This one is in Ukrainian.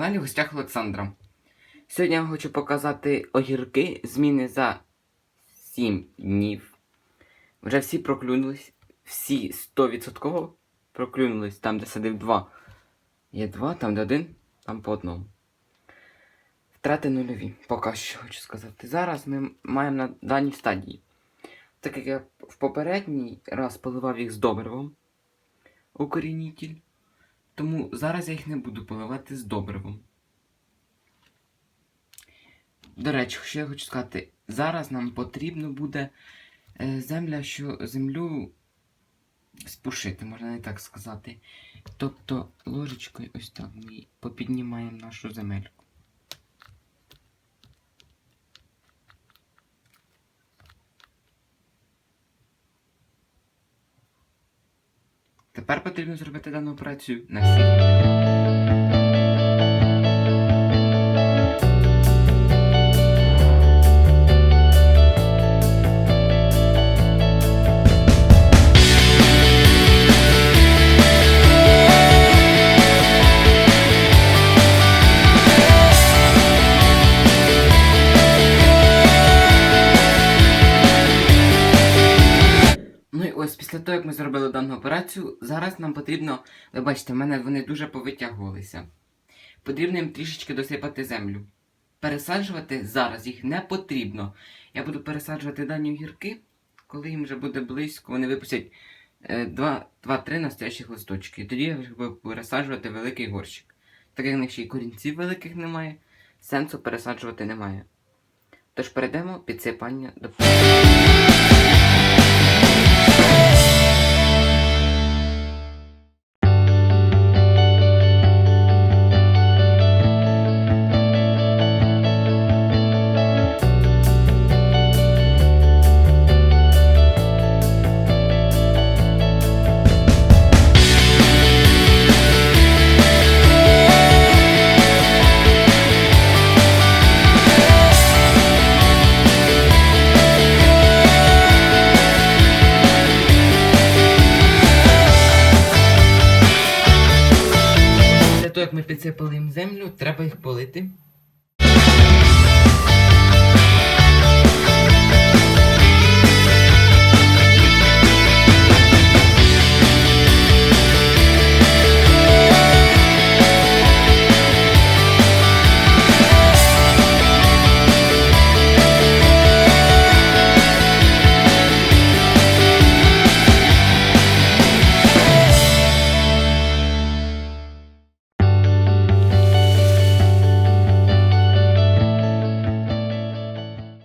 гостях Олександра. Сьогодні я хочу показати огірки зміни за 7 днів. Вже всі проклюнулись, всі 100% проклюнулись там, де садив 2. Є 2, там де 1, там по одному. Втрати нульові, поки що хочу сказати. Зараз ми маємо на даній стадії. Так як я в попередній раз поливав їх з добривом укорінітель, тому зараз я їх не буду поливати з добривом. До речі, що я хочу сказати, зараз нам потрібно буде е, земля, що землю спушити, можна не так сказати. Тобто ложечкою ось так ми попіднімаємо нашу земельку. Тепер потрібно зробити дану операцію на всіх. Ось після того, як ми зробили дану операцію, зараз нам потрібно, ви бачите, в мене вони дуже повитягувалися. Потрібно їм трішечки досипати землю. Пересаджувати зараз їх не потрібно. Я буду пересаджувати дані огірки, коли їм вже буде близько, вони випустять 2-3 настоящих листочки. І тоді я буду пересаджувати великий горщик. Так як в них ще й корінців великих немає, сенсу пересаджувати немає. Тож перейдемо підсипання до підсипали їм землю, треба їх полити.